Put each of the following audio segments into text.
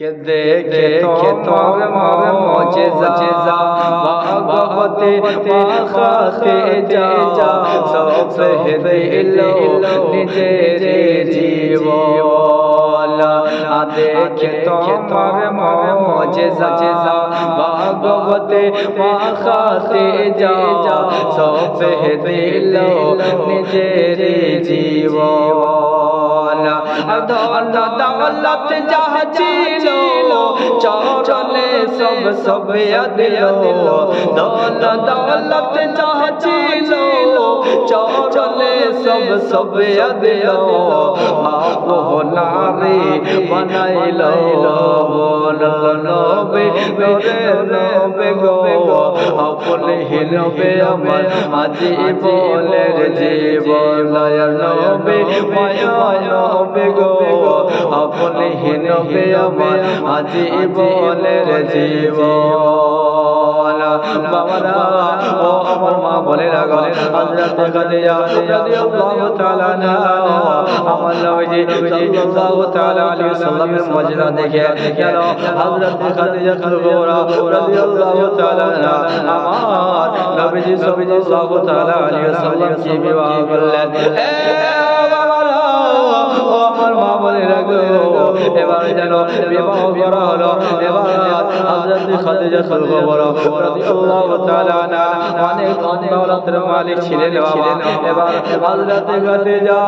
কে দেখে তোমার মজেজা ভাগবতে মাখাতে যা সব দিল নিজের জীবন দেখে তোমার মজেজা ভাগবতে মাখাতে যা সব দিল নিজের জীবন। ধন দৌলত যাহা ছিল, চরণে সব সব দিল ধন দৌলত যাহা ছিল, চরণে সব সব দিল আপনারে বানাইল। নবে গো আপনি হিলবে আমার আজি বলের জীবন নবে গো আপনি হিলবে আমার আজি বলের জীবন বাবারা ও আমার মা বলে রাখো হযরত খাদিজা রাদিয়াল্লাহু তাআলা না আমার নবীজি সাল্লাল্লাহু তাআলা আলাইহি ওয়াসাল্লামের মজদা দেখে গেল হযরত খাদিজা কুবরা রাদিয়াল্লাহু তাআলা না আমার নবীজি সাল্লাল্লাহু তাআলা আলাইহি ওয়াসাল্লাম কি বিবাহ করলেন এবার যেন বিবাহ করা হলো। এবার হযরত খাদিজা রাদিয়াল্লাহু তাআলা অনেক দৌলতের মালিক ছিলেন এবার হযরত খাদিজা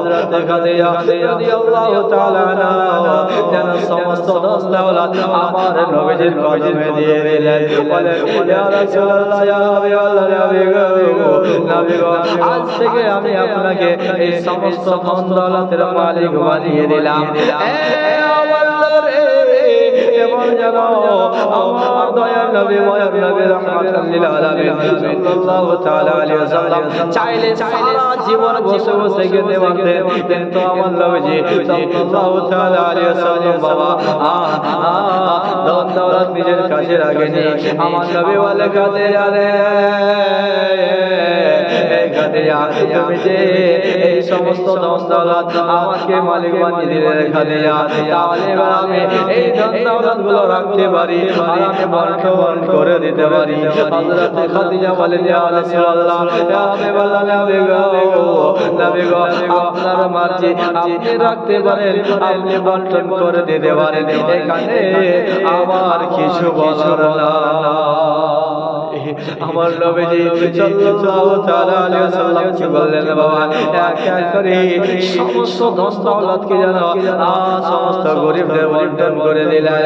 হযরত খাদিজা রাদিয়াল্লাহু তাআলা আনহা যেন সমস্ত দৌলত আমার নবীজির কদমে দিয়ে দিলেন। বলে ইয়া রাসূলুল্লাহ, ইয়া হাবিবাল্লাহ ইয়া হাবিগো নবী গো আজ থেকে আমি আপনাকে এই সমস্ত ধন দৌলতের মালিক বানিয়ে দিলাম। এ আমার রে এমন যেন আমার দয়ার নবী মায়ার নবী রহমাতুল লিল আলামিন সাল্লাল্লাহু তাআলা আলাইহি ওয়াসাল্লাম চাইলে সারা জীবন বসে বসে খেতে পারতেন। কিন্তু আমার নবীজি সাল্লাল্লাহু তাআলা আলাইহি ওয়াসাল্লাম বাবা, আ আ ধন দৌলত নিজের কাছে রাখেনি। আমার নবী বলে কাছে জানে খাদিজা তুমি যে সমস্ত আমাকে মালিক বানিয়ে তাহলে আমি এই গুলো রাখতে পারি করে দিতে পারি হযরত খাদিজা রাসূলুল্লাহ ইয়া নবী গো নবী গো আপনার আপনি রাখতে পারেন আপনি বন্টন করে দিতে পারেন এখানে আমার কিছু বলার না আমার নবীজি সাল্লাল্লাহু তাআলা আলাইহি ওয়াসাল্লাম কি বললেন বাবা? এক এক করে সমস্ত দৌলতকে যেন সমস্ত গরিবদের বন্টন করে দিলেন।